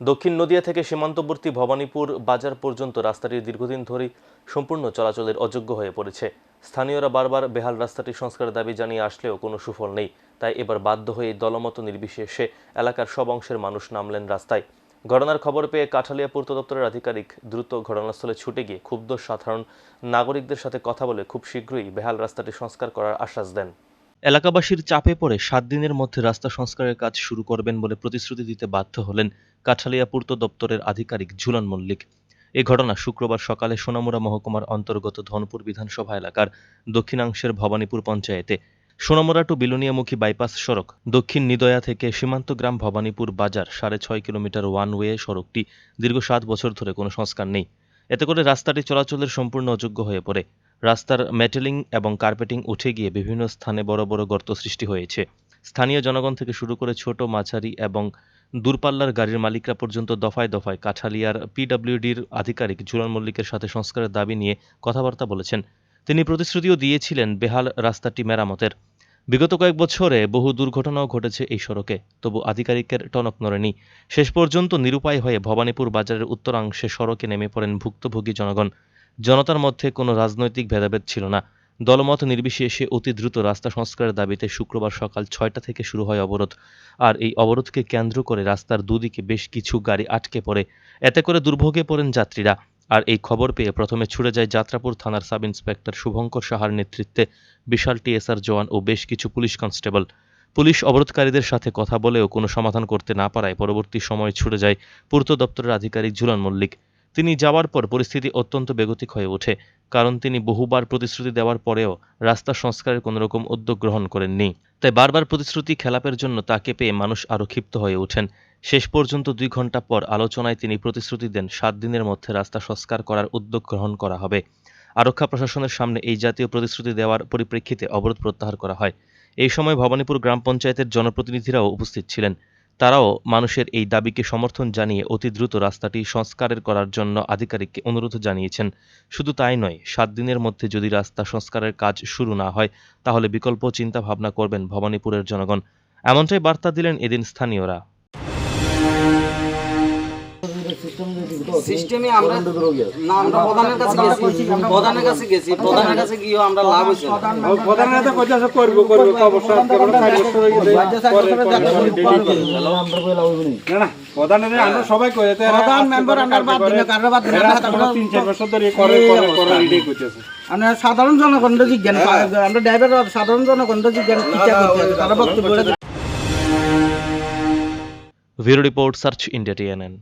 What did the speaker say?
দক্ষিণ নদিয়া থেকে সীমান্তবর্তী ভবানীপুর বাজার পর্যন্ত রাস্তাটি দীর্ঘদিন ধরেই সম্পূর্ণ চলাচলের অযোগ্য হয়ে পড়েছে। স্থানীয়রা বারবার বেহাল রাস্তাটি সংস্কারের দাবি জানিয়ে আসলেও কোনো সুফল নেই। তাই এবার বাধ্য হয়ে দলমত নির্বিশেষে এলাকার সব অংশের মানুষ নামলেন রাস্তায়। ঘটনার খবর পেয়ে কাঠালিয়া পূর্ত দপ্তরের আধিকারিক দ্রুত ঘটনাস্থলে ছুটে গিয়ে ক্ষুব্ধ সাধারণ নাগরিকদের সাথে কথা বলে খুব শীঘ্রই বেহাল রাস্তাটি সংস্কার করার আশ্বাস দেন। এলাকাবাসীর চাপে পড়ে সাত দিনের মধ্যে রাস্তা সংস্কারের কাজ শুরু করবেন বলে প্রতিশ্রুতি দিতে বাধ্য হলেন কাঠালিয়া পূর্ত দপ্তরের আধিকারিক ঝুলন মল্লিক। এ ঘটনা শুক্রবার সকালে সোনামুড়া মহকুমার অন্তর্গত ধনপুর বিধানসভা এলাকার দক্ষিণাংশের ভবানীপুর পঞ্চায়েতে। সোনামুড়া টু বিলুনিয়ামুখী বাইপাস সড়ক দক্ষিণ নিদয়া থেকে সীমান্ত গ্রাম ভবানীপুর বাজার সাড়ে ছয় কিলোমিটার ওয়ান ওয়ে সড়কটি দীর্ঘ সাত বছর ধরে কোনো সংস্কার নেই। এতে করে রাস্তাটি চলাচলের সম্পূর্ণ অযোগ্য হয়ে পড়ে। রাস্তার মেটেলিং এবং কার্পেটিং উঠে গিয়ে বিভিন্ন স্থানে বড় বড় গর্ত সৃষ্টি হয়েছে। স্থানীয় জনগণ থেকে শুরু করে ছোট মাঝারি এবং দূরপাল্লার গাড়ির মালিকরা পর্যন্ত দফায় দফায় কাঠালিয়ার পিডব্লিউডির আধিকারিক ঝুলন মল্লিকের সাথে সংস্কারের দাবি নিয়ে কথাবার্তা বলেছেন। তিনি প্রতিশ্রুতিও দিয়েছিলেন বেহাল রাস্তাটি মেরামতের। বিগত কয়েক বছরে বহু দুর্ঘটনাও ঘটেছে এই সড়কে, তবু আধিকারিকের টনক নড়েনি। শেষ পর্যন্ত নিরুপায় হয়ে ভবানীপুর বাজারের উত্তরাংশে সড়কে নেমে পড়েন ভুক্তভোগী জনগণ। জনতার মধ্যে কোনো রাজনৈতিক ভেদাভেদ ছিল না। দলমত নির্বিশেষে অতি দ্রুত রাস্তা সংস্কারের দাবিতে শুক্রবার সকাল ছয়টা থেকে শুরু হয় অবরোধ। আর এই অবরোধকে কেন্দ্র করে রাস্তার দুদিকে বেশ কিছু গাড়ি আটকে পড়ে। এতে করে দুর্ভোগে পড়েন যাত্রীরা। আর এই খবর পেয়ে প্রথমে ছুটে যায় যাত্রাপুর থানার সাব ইন্সপেক্টর শুভঙ্কর সাহার নেতৃত্বে বিশাল টিএসআর জওয়ান ও বেশ কিছু পুলিশ কনস্টেবল। পুলিশ অবরোধকারীদের সাথে কথা বলেও কোনো সমাধান করতে না পারায় পরবর্তী সময়ে ছুটে যায় পূর্ত দপ্তরের আধিকারিক ঝুলন মল্লিক। তিনি যাওয়ার পর পরিস্থিতি অত্যন্ত বেগতিক হয়ে ওঠে, কারণ তিনি বহুবার প্রতিশ্রুতি দেওয়ার পরেও রাস্তা সংস্কারের কোনো রকম উদ্যোগ গ্রহণ করেননি। তাই বারবার প্রতিশ্রুতি খেলাপের জন্য তাকে পেয়ে মানুষ আরও ক্ষিপ্ত হয়ে ওঠেন। শেষ পর্যন্ত দুই ঘণ্টা পর আলোচনায় তিনি প্রতিশ্রুতি দেন, সাত দিনের মধ্যে রাস্তা সংস্কার করার উদ্যোগ গ্রহণ করা হবে। আরক্ষা প্রশাসনের সামনে এই জাতীয় প্রতিশ্রুতি দেওয়ার পরিপ্রেক্ষিতে অবরোধ প্রত্যাহার করা হয়। এই সময় ভবানীপুর গ্রাম পঞ্চায়েতের জনপ্রতিনিধিরাও উপস্থিত ছিলেন। তারাও মানুষের এই দাবিকে সমর্থন জানিয়ে অতি দ্রুত রাস্তাটি সংস্কারের করার জন্য আধিকারিককে অনুরোধ জানিয়েছেন। শুধু তাই নয়, সাত দিনের মধ্যে যদি রাস্তা সংস্কারের কাজ শুরু না হয়, তাহলে বিকল্প চিন্তা ভাবনা করবেন ভবানীপুরের জনগণ। এমনটাই বার্তা দিলেন এদিন স্থানীয়রা। সিস্টেমে আমরা না আমরা প্রধানের কাছে গেছি। প্রধানের কাছে গেছি। প্রধানের কাছে গিয়েও আমরা লাভ হয়েছে। না। প্রধান নেতা কইতাছে করব করব ক বছর চার বছর হয়ে গেছে পরে পরে না। না প্রধান আমরা সবাই কই এতে প্রধান মেম্বার আমরা বাদ করে, কারও বাদ দিলে এরা না, তোমরা তারপরে তিন চার বছর ধরে করে করে করে রেডি করতেছে আমরা সাধারণ জনগণ জিজ্ঞান আমরা ড্রাইভার সাধারণ জনগণ জিজ্ঞান ইচ্ছা করতে তারা বক্তব্য bureau report search India TNN